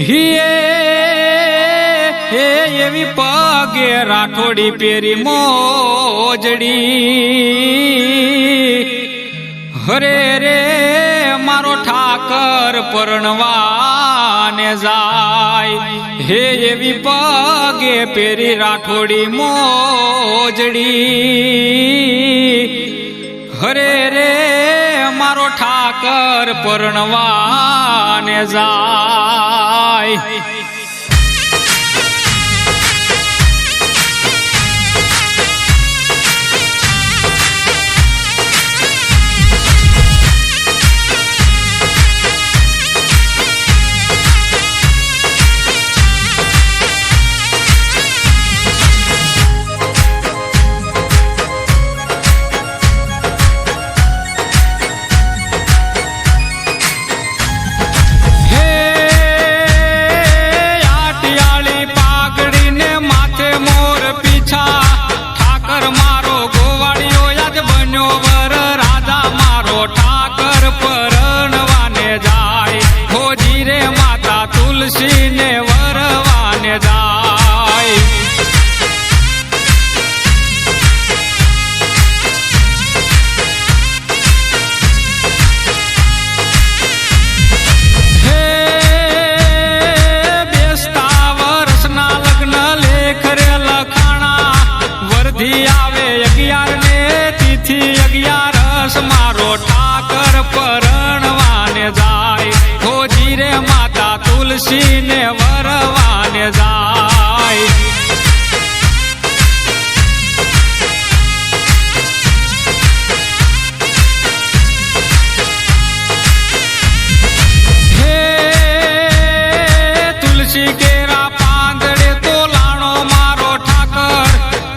એ એવી પગે રાઠોડી પેરી મોજડી. હરે રે, મારો ઠાકર પરણવાને જાય. હે એવી પગે પેરી રાઠોડી મોજડી. હરે રે, મારો ઠાકર પરણવાને જાય. હે માતા તુલસી ને વરવાને જાય. તુલસી કેરા પાંદડે તો લાણો મારો ઠાકર.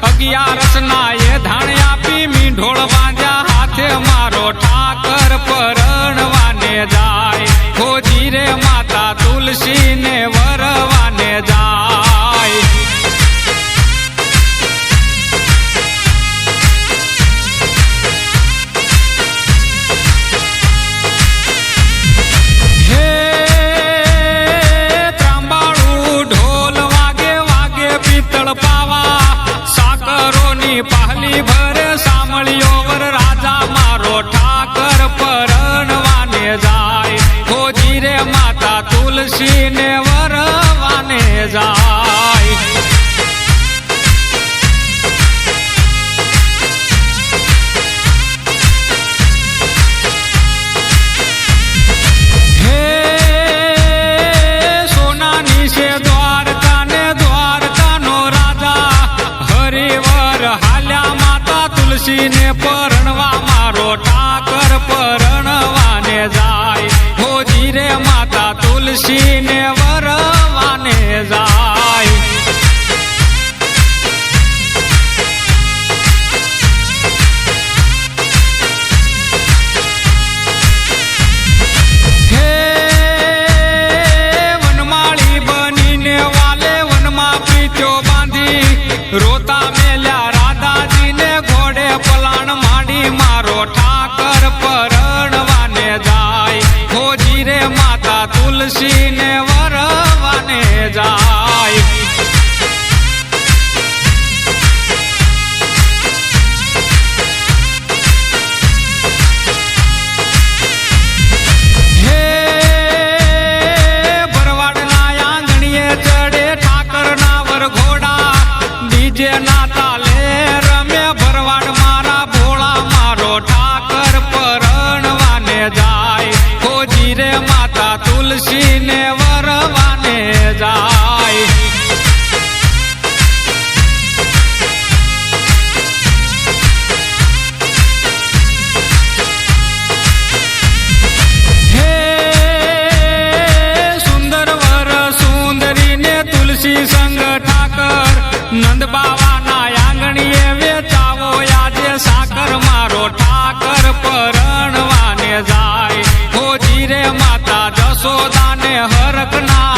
અગિયારસ ના એ ધાણ આપી મીંઢોળ બાંધ્યા હાથે મારો ઠાકર. પરણવાને માતા વરવાને જાય. પાવા સાકરોની પહલી ભરે સાંભળ્યો તુલસી ને વરવાને જાય પરણવા મારો ઠાકર પરણવાને જાય. હોજી રે માતા તુલસી ને વરવાને જાય. પરણવાને જાય ખોજી રે માતા તુલસીને વરવાને જાય. જે ભરવાડના તુલસી ને વરવાને જાય. તુલસી સંગ ઠાકર, નંદ બાવાના આંગણીએ વેચાવો આજે સાકર, મારો ઠાકર પરણવાને જાય. ઓ જીરે માતા યશોદાને હરકના